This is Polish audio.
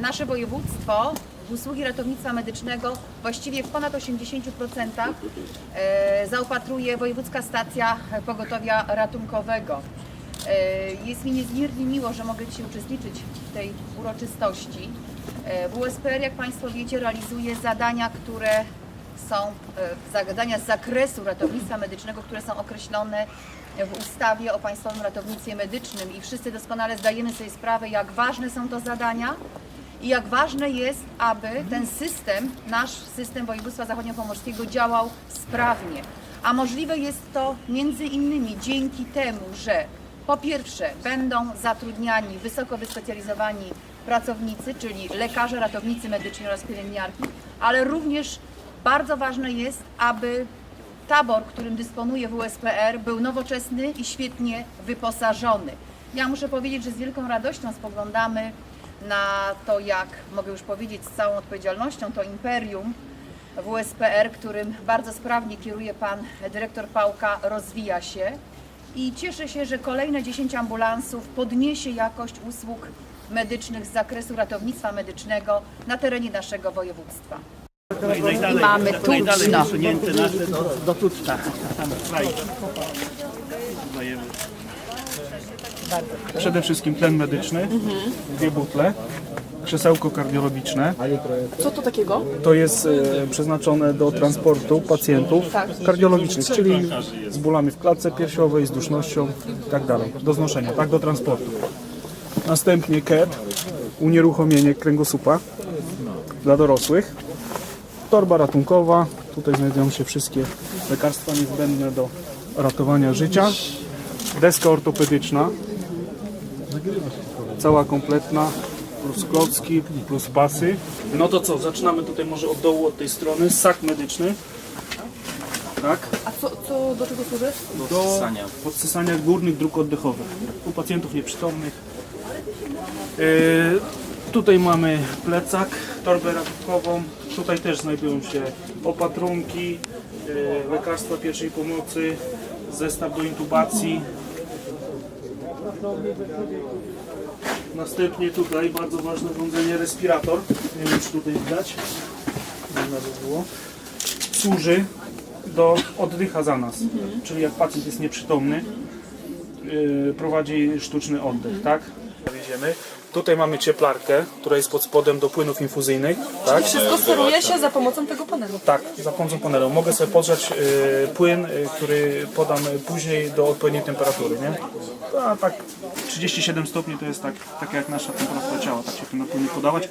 Nasze województwo usługi ratownictwa medycznego właściwie w ponad 80% e, zaopatruje Wojewódzka Stacja Pogotowia Ratunkowego. E, Jest mi niezmiernie miło, że mogę dzisiaj uczestniczyć w tej uroczystości. E, WSPR, jak Państwo wiecie, realizuje zadania, które są e, zadania z zakresu ratownictwa medycznego, które są określone w ustawie o Państwowym Ratownictwie Medycznym i wszyscy doskonale zdajemy sobie sprawę, jak ważne są to zadania i jak ważne jest, aby ten system, nasz system województwa zachodniopomorskiego działał sprawnie. A możliwe jest to między innymi dzięki temu, że po pierwsze będą zatrudniani wysoko wyspecjalizowani pracownicy, czyli lekarze, ratownicy medyczni oraz pielęgniarki, ale również bardzo ważne jest, aby tabor, którym dysponuje WSPR, był nowoczesny i świetnie wyposażony. Ja muszę powiedzieć, że z wielką radością spoglądamy na to, jak mogę już powiedzieć z całą odpowiedzialnością, to imperium WSPR, którym bardzo sprawnie kieruje pan dyrektor Pałka, rozwija się. I cieszę się, że kolejne 10 ambulansów podniesie jakość usług medycznych z zakresu ratownictwa medycznego na terenie naszego województwa. Najdalej, mamy najdalej Tuczno. usunięte nasze do, do Tuczna. Tam kraj. Dajemy. Przede wszystkim tlen medyczny, dwie butle, krzesełko kardiologiczne. Co to takiego? To jest e, przeznaczone do transportu pacjentów kardiologicznych, czyli z bólami w klatce piersiowej, z dusznością i tak dalej, do znoszenia, tak, do transportu. Następnie KET, unieruchomienie kręgosłupa dla dorosłych. Torba ratunkowa, tutaj znajdują się wszystkie lekarstwa niezbędne do ratowania życia. Deska ortopedyczna, cała kompletna, plus klocki, plus pasy. No to co, zaczynamy tutaj może od dołu, od tej strony. Sak medyczny. Tak, A co, co do czego służy? do podsysania górnych dróg oddechowych u pacjentów nieprzytomnych. Yy, tutaj mamy plecak, torbę ratunkową. Tutaj też znajdują się opatrunki, yy, lekarstwa pierwszej pomocy, zestaw do intubacji. Następnie tutaj bardzo ważne urządzenie respirator. Nie wiem czy tutaj widać. By było. Służy do oddycha za nas. Czyli jak pacjent jest nieprzytomny, yy, prowadzi sztuczny oddech, tak? Wieziemy. Tutaj mamy cieplarkę, która jest pod spodem do płynów infuzyjnych, tak? Wszystko steruje się za pomocą tego panelu. Tak, za pomocą panelu. Mogę sobie podrzeć y, płyn, y, który podam później do odpowiedniej temperatury, nie? A tak 37 stopni to jest tak, tak jak nasza temperatura ciała, tak się płynie podawać.